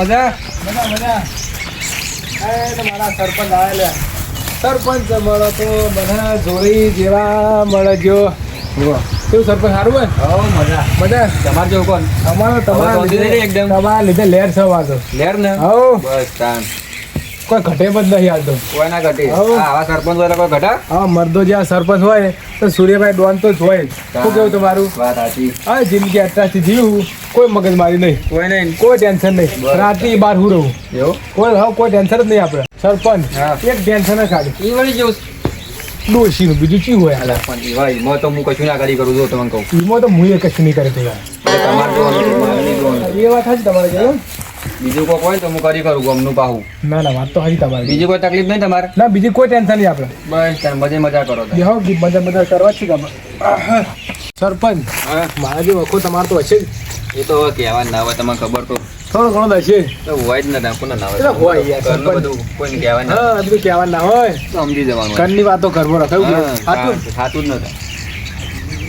મજા? મજા એ તો મારા સરપંચ આવેલા. સરપંચ મળો તો બધા જોડી જેવા મળે જો. કેવું સરપંચ સારું હોય? હો મજા. બધા તમારે જેવું કોણ? તમારો તમારા લીધે એકદમ. તમારા લીધે લેર છે વાતો લેર ને? હવ બસ તાન. કોઈ ઘટે પણ નહીં હાલતો કોઈ ના ઘટી? આવા સરપંચ હોય કોઈ ઘટા? હા મર્દો જ્યાં સરપંચ હોય તો સૂર્યભાઈ ડોન તો જ હોય. શું કેવું તમારું? વાત સાચી. હા જિંદગી અત્યારથી જીવું. કોઈ મગજ મારી નહીં. કોઈ નહીં. કોઈ ટેન્શન નહીં. રાતે બાર હું રહું. એવું? કોઈ હા કોઈ ટેન્શન જ નહીં આપણે. સરપંચ હા. એક ટેન્શન જ ખાલી. એ વળી જેવું ડોશીનું બીજું ચી હોય? અલા પણ ઈ વળી તો હું કશું ના કરી કરું જો તમને કહું. એમાં તો હું એ કશું નહીં કરી યાર તમારે જોવાનું મારે નહીં જોવાનું. એ વાત હાજી તમારે કહેવાય બીજું કોઈ હોય તો હું કરી કરું ગમનું પાહું. ના ના વાત તો હજી તમારી. બીજી કોઈ તકલીફ નહીં તમારે? ના બીજી કોઈ ટેન્શન નહીં આપણે. બસ મજે મજા કરો. બેહો મજા મજા કરવા જ છે કે સરપંચ હા. મારા જે વખો તમારે તો હશે જ. એ તો હવે કહેવા ના હોય તમને ખબર તો. થોડો ઘણો હશે તો હોય જ ના કોને ના એટલે હોય યાર, બધું કોઈને કહેવા ના હા બધું કહેવા ના હોય. તો સમજી જવાનું હોય. ઘરની વાતો કરવો રખાયું સાચું સાચું જ નતા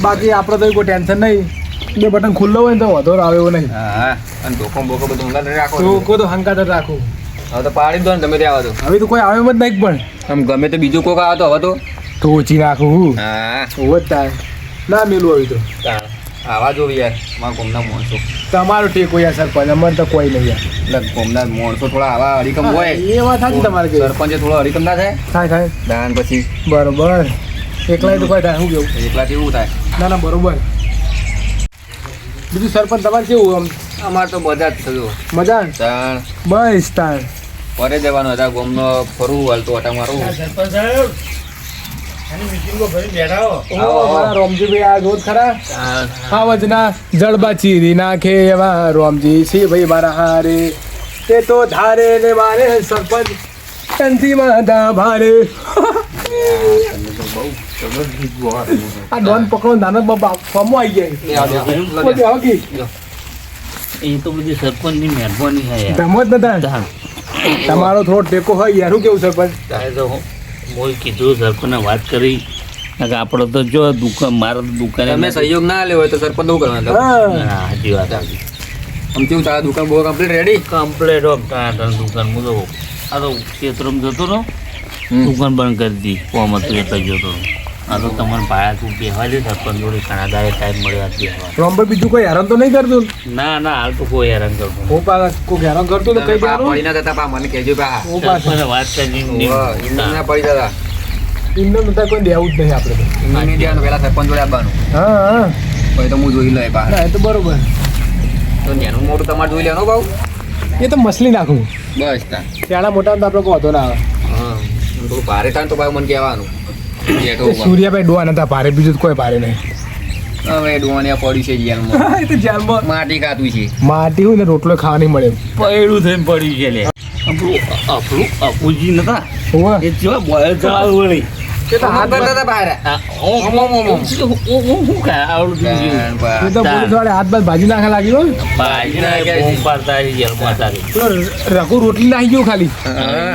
બાકી આપણે તો કોઈ ટેન્શન નહીં. બે બટન ખુલ્લો હોય ને તો વધો આવે એવો નહીં. હા અને ધોકો બોકો બધું હંગાત રાખો. કોઈ તો હંગાત રાખું. હવે તો પાડી દો ને તમે ત્યાં આવો હવે તો કોઈ આવે જ નહીં પણ. આમ ગમે તો બીજું કોક આવે તો હવે તો. તો ઓછી નાખું હું. થાય. ના મેલું આવી તો. આવા જો યાર મારા ગોમના માણસો. તમારો ટેકો યાર સરપંચ. અમારે તો કોઈ નહીં યાર. એટલે ગોમના માણસો થોડા આવા અડીકમ હોય. એ વાત સાચી તમારે કે. સરપંચે થોડો અડીકમ ના થાય. થાય થાય. દાન પછી બરોબર. એકલા તો કોઈ થાય શું કેવું? એકલાથી એવું થાય. ના ના બરોબર. બીજું સરપંચ તમારે કેવું આમ? અમારે તો બધા જ થયું મજા તાણ. બસ તાણ. ફરે જવાનું હતા ગોમનો ફરવું હાલતું હતા મારું સરપંચ મારા જળબા ચીરી નાખે એવા રોમજી. છે ભાઈ મારા હારે? તે તો ધારે ને મારે સરપંચ. કંથી માધા ભારે. આ ડોન પકડો નાનો બાપા આવી. જાય. એ તો બધી મહેરબાની. તમારો થોડો ટેકો હોય યારું. કેવું સરપંચ? મોય કીધું સરપંચને વાત કરી. કે આપણે તો જો દુકાન મારા તો દુકાને તમે સહયોગ ના લ્યો હોય તો સરપંચ શું કરવાનું સાચી વાત. આમ કેવું તારા દુકાન બહુ કમ્પ્લીટ રેડી કમ્પ્લીટ હોમ તારા દુકાન હું તો આ તો ખેતરમાં જતો હતો દુકાન બંધ કરી દીધી કોમ હતું એટલે જતો રહો આ તો તમારે ભાયા તું બેહવા દે સરપંચોડી જોડે ઘણા ટાઈમ મળ્યો છે બેહવા. રોમભાઈ બીજું કોઈ હેરાન તો નહીં કરતું? ના ના હાલ તો કોઈ હેરાન કરતું હું પા કોઈ હેરાન કરતું તો કઈ દેવાનું પડી ના જતા પા મને કહેજો પા હું પા સરપંચને વાત કરી એમને ના પડી જતા. એમને નતા કોઈ દેવું જ નહીં આપણે તો. એમને નહીં દેવાનું પહેલા સરપંચ જોડે આવવાનું. હા હા. પછી તો હું જોઈ લઈ પા ના એ તો બરોબર. તો નેનું મોટું તમારે જોઈ લેવાનું ભાવ એ તો મસલી નાખું બસ ત્યાં મોટા તો આપણે કોઈ વાંધો ના આવે. હા ભારે થાય તો ભાઈ મને કહેવાનું. તે સૂર્યાભાઈ ડોવા. નતા ભારે બીજું કોઈ ભારે નહીં. હવે ડોવાની પડ્યું છે જેલમાં. એ તો જેલમાં. માટી ખાતું છે. માટી હોય ને રોટલો ખાવા નહીં મળે. પડ્યું થઈને પડ્યું છે લે. આપણું આપણું અપુજી નતા એ જેવા ચડાવ વળી. રઘુ રોટલી નાખી ગયો ખાલી.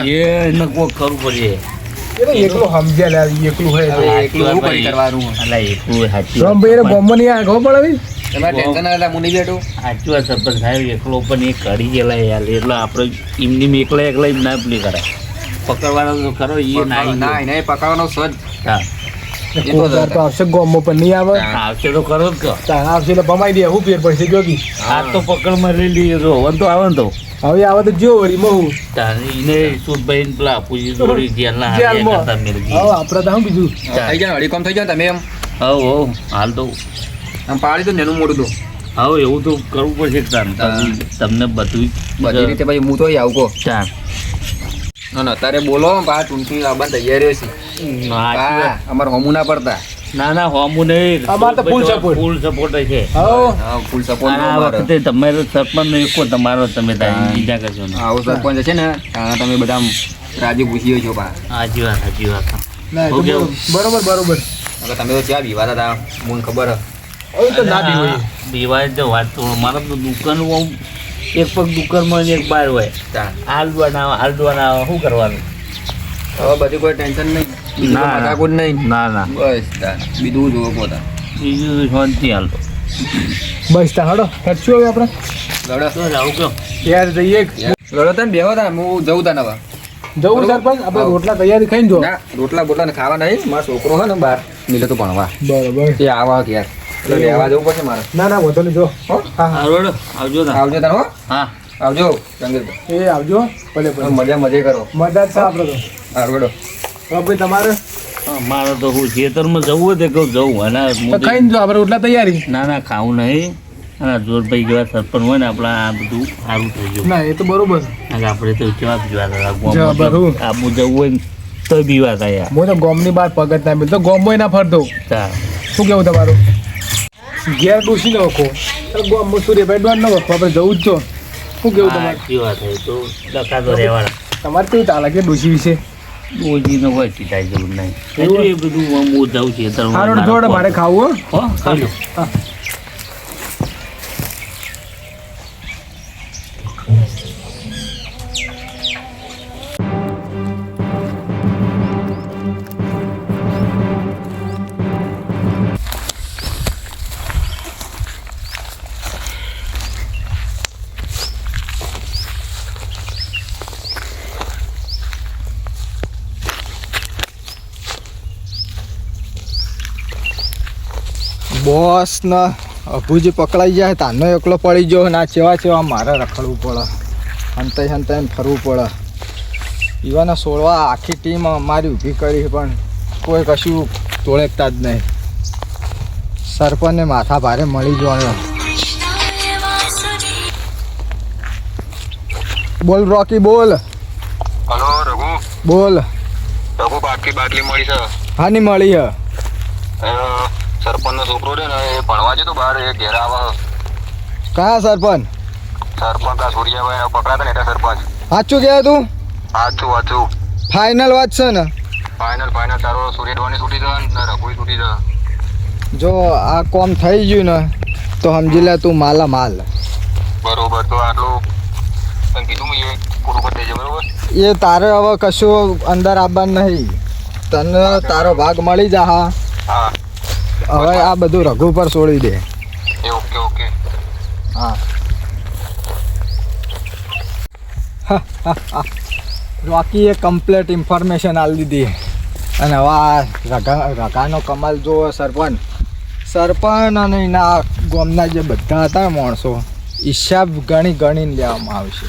એ એને કરવું પડશે. એ તો એકલો સમજ્યા લે એકલું હોય એકલું શું કરી કરવાનું અલા, એકલું સાચી વાત. રામભાઈ એને ગોમમાં નહીં ખબર પડે તમારે ટેન્શન ના લેતા હું નહીં બેઠું સરપંચ સાહેબ એકલો પણ એ કરી ગયેલા યાર. એટલે આપણે એમની એકલા એકલા એમ ના પેલી કરે પકડવાનો તો ખરો એ ના ના એને પકડવાનો સજ હા. એ તો કોદાર તો આવશે ગોમમાં પણ નહીં આવે? આવશે તો ખરો જ આવશે એટલે ભમાઈ દે હું ફેર પડશે જોગી આ તો પકડમાં લઈ લઈએ તો હવે તો આવે ને તો. હવે આવે તો જો વળી મહુ તારે એને સુધભાઈ પેલા પૂજી જોડી જેલના જેલમાં. કરતા મેળ હવે ગઈ. આપણે તો બીજું થઈ જાય હળી કોમ થઈ જાય તમે એમ? હવ હવ હાલ તો. આમ પાડી દો ને એનું મોડું તો. હવે એવું તો કરવું પડશે કે. તમને બધું બધી રીતે ભાઈ હું તો આવું કહો. ચાલ અને અત્યારે બોલો પા ટૂંકી આબા તૈયારીઓ છે. અમારે હોમું ના પડતા. ના ના હોમું નહીં. અમારે તો full support. ફૂલ સપોર્ટ છે. હા ફૂલ સપોર્ટ આ વખતે તમારો સરપંચ નો એકો તમારો તમે બીજા કરશો નહીં. આવો સરપંચ છે ને તમે બધા આમ રાજી પૂછીઓ છો પા હાજી વાત હાજી વાત. ના, બરોબર બરોબર હવે તમે તો ક્યાં વિવાદ હતા? મને ખબર? હે. હવે તો ના બી હોય. તો વાત તો મારો તો દુકાન એક પગ દુકાનમાં ને એક બાર હોય. હાલ બનાવો હાલ બનાવો શું કરવાનું? હવે બધી કોઈ ટેન્શન નહીં. ના, જ નહીં. ના ના. બસ બીજું જોવો પોતા? બીજું શાંતિ હાલ બસ તા હડો ખર્ચું હવે આપણે. લડો. તો જાઉં કેમ યાર જઈએ. લડો તને બેહો તા હું જઉં તા નવા જવું સરપંચ આપણે રોટલા તૈયારી ખાઈને જો. ના રોટલા બોટલા ને ખાવા નહીં. મારો છોકરો હે ને બહાર. નીલે તો ભણવા. બરોબર. એ આવા ઘેર. એટલે લેવા જવું પડશે મારે. ના ના વધુ નહીં જો. હો? હા હા. હારું આવજો તા આવજો હો? હા. આવજો રંગીરભાઈ એ આવજો ભલે ભલે. મજા મજે કરો. મજા છે આપણે તો. હવે ભાઈ તમારે? મારે તો હું ખેતરમાં જવું હોય તે કહું જવું. અને ખાઈને જો આપણે રોટલા તૈયારી. ના ના ખાવું નહીં. અને જોરભાઈ જેવા સરપંચ હોય ને આપણા આ બધું સારું થઈ ગયું. ના એ તો બરોબર. આપણે તો કેવા જોવા. આબુ જવું હોય ને તો બી વાત આયા. હું તો ગોમની બહાર પગત ના મિલતો ગોમમાં ના ફરતો. શું કેવું તમારું? ઘેર ડૂસી ન વખો. ગોમમાં સૂર્યભાઈ ડોન ન વખો. આપણે જવું જ છો શું કેવું તમારે? સાચી વાત તો લખા તો રહેવાના તમારે કેવું ચાલે કે ડૂસી વિશે? ઓજીનો હોય ટીટાઈ જવું નહીં એ બધું આમ છે મારા થોડે મારે ખાવું હો હો, ખાઈ લો. હા. બોસ ને અભુજી પકડાઈ જાય તાનો એકલો પડી ગયો ના ચેવા ચેવા મારે રખડવું પડે હંતાઈ હંતાઈને ફરવું પડે. ઈવાને સોળવા આખી ટીમ અમારી ઊભી કરી પણ કોઈ કશું તોળેકતા જ નહીં. સરપંચને માથા ભારે મળી ગયો બોલ રોકી બોલ. હલો રઘુ. બોલ. રઘુ બાટલી બાટલી મળી છે? હાની મળી હ સરપંચ નો છોકરો છે ને એ ભણવા જતો બહાર એ ઘેર આવે. કયા સરપંચ? સરપંચ આ સૂર્યાભાઈ પકડાતા ને એટલે સરપંચ. સાચું કહે તું? સાચું સાચું. ફાઇનલ વાત છે ને? ફાઇનલ ફાઇનલ તારો સૂર્યડવાની છૂટી જાય ને રઘુ છૂટી જાય જો આ કોમ થઈ ગયું ને તો સમજી લે તું માલા માલ. બરોબર તો આટલું તને કીધું એ પૂરું કરી દેજે બરોબર? એ તારે હવે કશું અંદર આવવાનું નહીં. તને તારો ભાગ મળી જા હા હવે આ બધું રઘુ પર છોડી દે. ઓકે ઓકે હા. રોકીએ કમ્પ્લેટ ઇન્ફોર્મેશન આપી દીધી. અને હવે આ રઘા રઘાનો કમાલ જો સરપંચ. સરપંચ અને એના ગામના જે બધા હતા માણસો હિસાબ ગણી ગણીને લેવામાં આવશે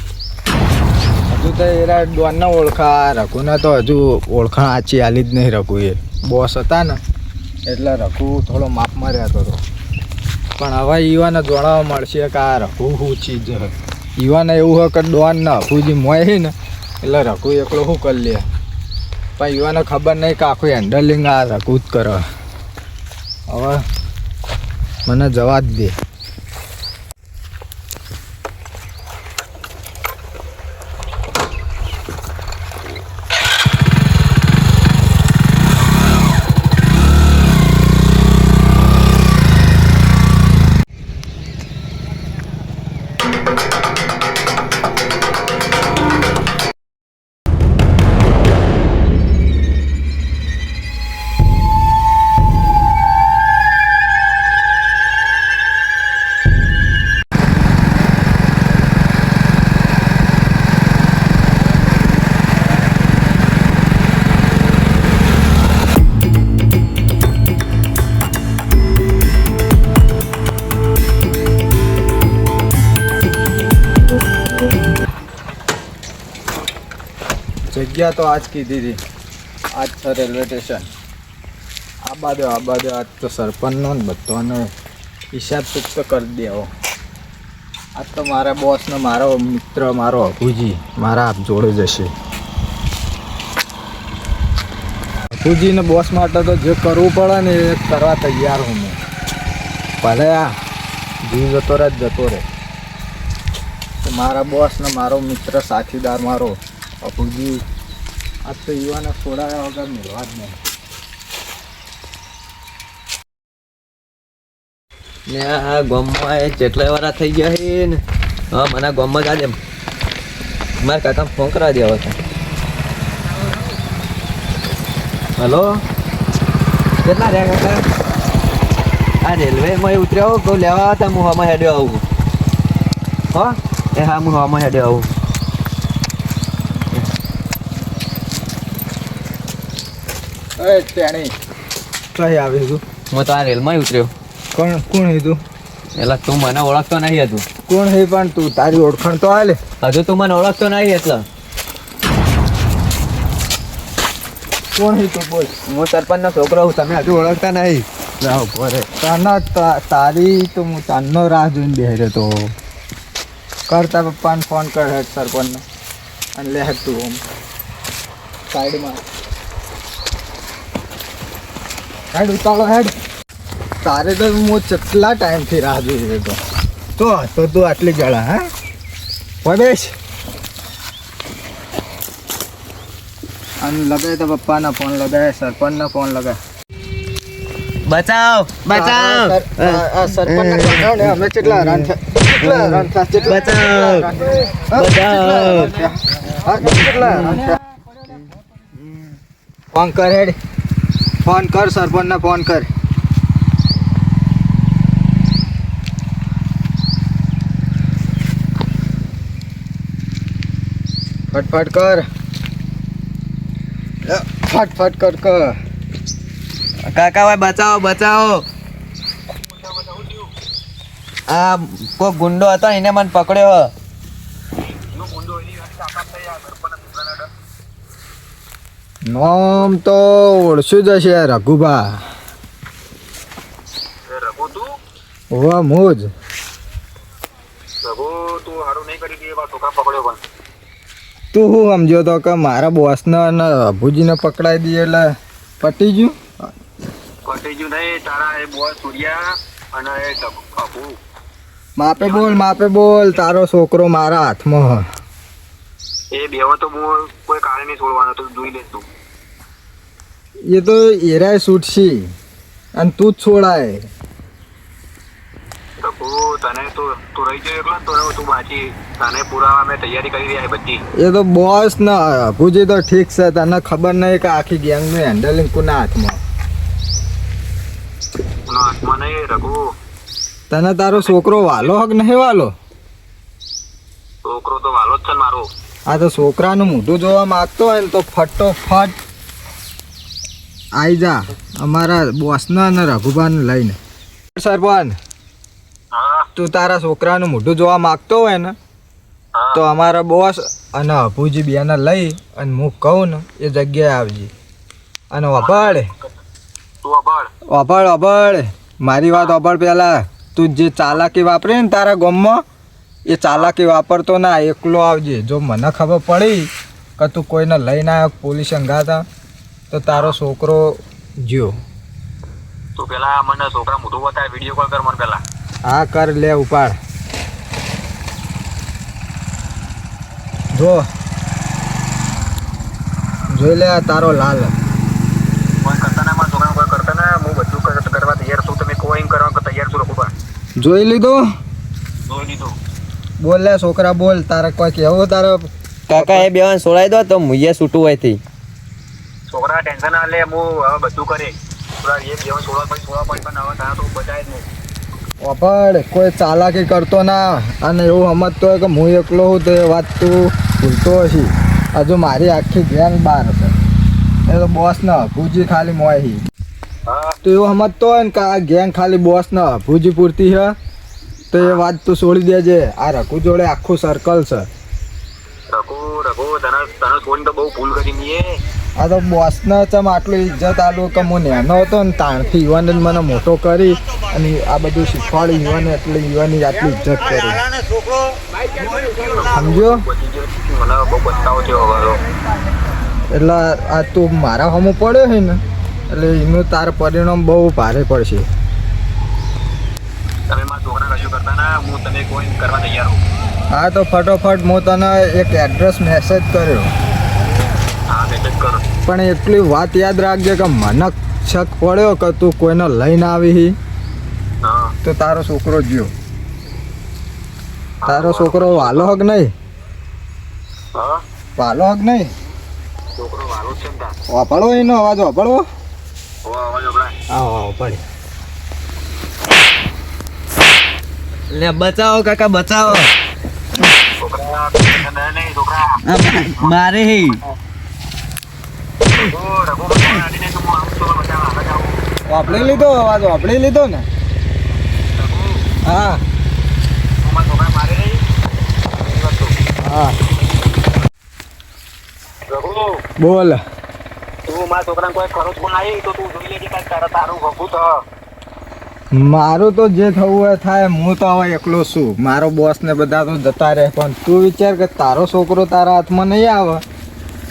હજુ તો એરા ડોનને ઓળખા રઘુને તો હજુ ઓળખાણ આચી આલી જ નહીં રઘુ એ બોસ હતા ને. એટલે રઘુ થોડો માપમાં રહેતો હતો. પણ હવે યુવાને જોડાવા મળશે કે આ રઘુ શું ચીજ છે. યુવાને એવું હોય કે ડોન ને અફુજી મોય ને, એટલે રઘુ એકલો શું કરી લે. પણ યુવાને ખબર નહીં કે આખું હેન્ડલિંગ આ રઘુ જ કરે. હવે મને જવા જ દે. જગ્યા તો આજ કીધી હતી. આજ છે રેલવે સ્ટેશન. આ બાજુ આ બાજુ આજ તો સરપંચનો ને બધાનો હિસાબ ચૂકતો કરી દેવો. આજ તો મારા બોસનો મારો મિત્ર, મારો અભુજી, મારા આપ જોડે જશે. અભુજીને બોસ માટે તો જે કરવું પડે ને એ કરવા તૈયાર હું ભલે આ જીવ જતો રહે જતો રહે. તો મારા બોસ ને મારો મિત્ર, સાથીદાર મારો અપુજી આજ તો યુવાને છોડાયા વગર મેળવા જ નહીં. ને આ ગામમાં એ જેટલા વાળા થઈ ગયા છે ને, હા, મને ગામમાં જ આજે મારા કાકા ફોન કરાવી દેવા હતા હલો કેટલા રહ્યા કાકા? આ રેલવેમાં ઉતર્યો કહું લેવા હતા, હું હવામાં હેડ્યો આવું. હા? એ હા, હું હવામાં હેડ્યો આવું. એ તેણી. કઈ આવી તું? હું તો આ રેલમાં ઉતર્યો. કોણ કોણ હે તું? એટલે તું મને ઓળખતો નહીં હતું કોણ હે પણ તું? તારી ઓળખાણ તો હાલે. હજુ તું મને ઓળખતો નહીં એટલે. કોણ હે તું બોલ? હું સરપંચનો છોકરો હું તમે હજુ ઓળખતા નહીં. જાઓ પોરે તાના તારી તો હું તાનનો રાહ જોઈને બેહી તો કરતા પપ્પાને ફોન કર હેડ સરપંચને. અને લે હેડ તું આમ સાઈડમાં હેડ ઉતાળો હેડ તારે તો હું કેટલા ટાઈમથી રાહ જોઈ રહ્યો તો તો તો તું આટલી ગળા હા? પદેશ અને લગાય તો પપ્પાના ફોન લગાય સરપંચના ફોન લગાય. બચાવ બચાવ. ને અમે કેટલા હેરાન થયા. કેટલા હેરાન થયા? હેડ. ફોન કર સરપંચ ને ફોન કર. ફટફટ કર. ફટફટ કર કાકા ભાઈ, બચાવો બચાવો. આ કોઈ ગુંડો હતો, એને મને પકડ્યો. નામ તો ઓળશું જ હશે રઘુભા. રઘુ તું? હોવા મોજ. તું હારું નહીં કરી દે એવા છોકરા પકડ્યો પણ. તું શું સમજ્યો તો કે મારા બોસને અને અભુજીને પકડાઈ દઈએ એટલે પટી ગયું? કન્ટિન્યુ નહીં તારા એ બોસ સૂર્યા અને એ માપે બોલ માપે બોલ તારો છોકરો મારા હાથમાં હ એ બેવા તો બોલ કોઈ કારણે નહીં છોડવાનો તો જોઈ લે તું. એ તો એરાય છૂટશી અને તું જ છોડાય. એ તો બોસ ના તો ઠીક છે તને ખબર નહીં કે આખી ગેંગનું હેન્ડલિંગ કોના હાથમાં. તને તારો છોકરો વાલો હક નહીં વાલો? છોકરો તો વાલો જ છે ને મારો. આ તો છોકરાનું મોઢું જોવા માંગતો હોય ને તો ફટોફટ આઈ જા અમારા બોસના અને રઘુબાને લઈને. સરપંચ તું તારા છોકરાનું મોઢું જોવા માંગતો હોય ને તો અમારા બોસ અને અભુજી બેને લઈ અને હું કહું ને એ જગ્યાએ આવજે. અને અભળ અભળ અભળ મારી વાત અભળ પહેલાં. તું જે ચાલાકી વાપરે ને તારા ગામમાં એ ચાલાકી વાપરતો ના એકલો આવજે. જો મને ખબર પડી કે તું કોઈને લઈને આવ્યો પોલીસ અંગાતા તો તારો છોકરો જ્યો. તું પેલા મને છોકરા મોટું બતાવે વીડિયો કોલ કર મને પેલા. હા કર લે ઉપાડ. જો. જોઈ લે આ તારો લાલ. કોઈ કરતા ના મારા છોકરા કોઈ કરતા ના. હું બધું કર- કરવા તૈયાર છું. તમે કોઈ કરવા તૈયાર છું રઘુ જોઈ લીધો? જોઈ લીધું. બોલ લે છોકરા બોલ. તારે કોઈ કેવું તારે? કાકા એ બેવાન સોળાઈ દો તો મુయ్యે છૂટું હોયથી છોકરા ટેન્શન ના લે હું હવે બધું કરે પૂરા એક જીવન સોળા પછી સોળા પછી પણ હવે થાય તો બચાય જ નહીં. ઓપડ કોઈ ચાલાકી કરતો ના. અને એવું સમજતો હોય કે હું એકલો હું તો એ વાત તું ભૂલતો હશી. હજુ મારી આખી ગેંગ બહાર છે. એ તો બોસ ને ભૂજી ખાલી મોય હી. હા. તું એવું સમજતો હોય ને કે આ ગેંગ ખાલી બોસ ને ભૂજી પૂરતી છે? તો એ વાત તું છોડી દેજે. આ રઘુ જોડે આખું સર્કલ છે. રઘુ રઘુ તને તને છોડીને તો બહુ ભૂલ કરી એ. આ તો બોસને ચમ આટલું ઇજ્જત આલું કે હું નેનો હતો ને તાણથી યુવાને મને મોટો કરી અને આ બધું શીખવાડી યુવાને એટલે યુવાની આટલી ઇજ્જત કરી. તો. એટલે આ તું મારા હમું પડ્યો છે ને એટલે એનું તાર પરિણામ બહુ ભારે પડશે. તમે મારા છોકરા કશું કરતા ના હું તમે કોઈ કરવા તૈયાર હા તો ફટોફટ હું તને એક એડ્રેસ મેસેજ કર્યો. પણ એટલી વાત યાદ રાખજે કે મને શક પડ્યો કે તું કોઈને લઈને આવી હી. તો તારો છોકરો જ્યો તારો છોકરો વાલો હક નહીં? વાલો હક નહીં? વાપરવો એનો અવાજ વાપરવો? પડે લે બચાવો કાકા બચાવો. મારે હે રઘુ રઘુ મને આવીને તો હું આવું છું બચાવવા આગળ આવું વાપરી લીધો અવાજ વાપરી લીધો ને? હા. હા. બોલ. તું મારા છોકરાને કોઈ ખરો જ આવી તો તું તારા મારું તો જે થવું હોય થાય, હું તો હવે એકલો છું. મારો બોસ ને બધા તો જતા રહે, પણ તું વિચાર કે તારો છોકરો તારા હાથમાં નહીં આવે,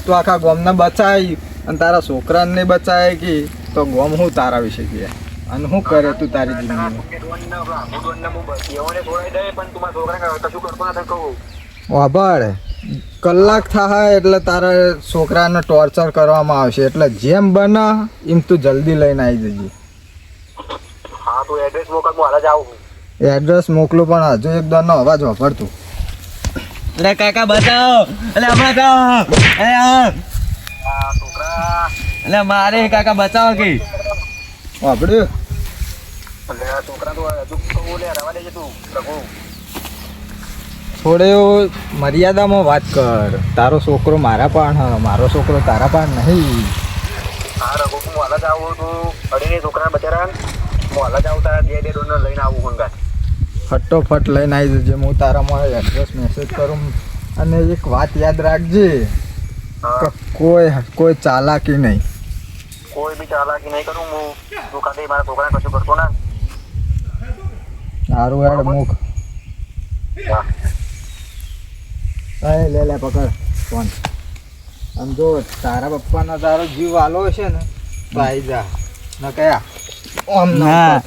તો આખા ગામને બચાય અને તારા છોકરાને બચાવે બચાય કે તો ગોમ હું તારા વિશે કહે? અને શું કરે તું તારી જિંદગી? વાભાળ. કલાક થાય એટલે તારા છોકરાને ટોર્ચર કરવામાં આવશે. એટલે જેમ બને એમ તું જલ્દી લઈને આવી જજે. હા તું એડ્રેસ મોકલ હું હાલ જ આવું. એડ્રેસ મોકલું પણ હજુ એક દોરનો અવાજ વાપરતું. લે કાકા બતાવો એટલે અરે એટલે મારે કાકા બચાવો કે? આપડે થોડે મર્યાદામાં વાત કર. તારો છોકરો મારા પણ હ મારો છોકરો તારા પણ નહીં. હા રઘુ હું જ આવું તું અડીને છોકરા બચારા હું અલગ આવું તારા બે બે ડોનર લઈને આવું મંગા ફટોફટ લઈને આવી જજે. હું તારામાં એડ્રેસ મેસેજ કરું. અને એક વાત યાદ રાખજે. કોઈ કોઈ ચાલાકી નહીં. કોઈ બી ચાલાકી નહીં કરું હું તું ખાલી મારા છોકરાને કશું કરતો ના. સારું હેડ મુખ હા. એ લે લે પકડ. ફોન. આમ જો તારા પપ્પાનો તારો જીવ વાલો હશે ને તો આવી જા. ન કયા? આમ ના.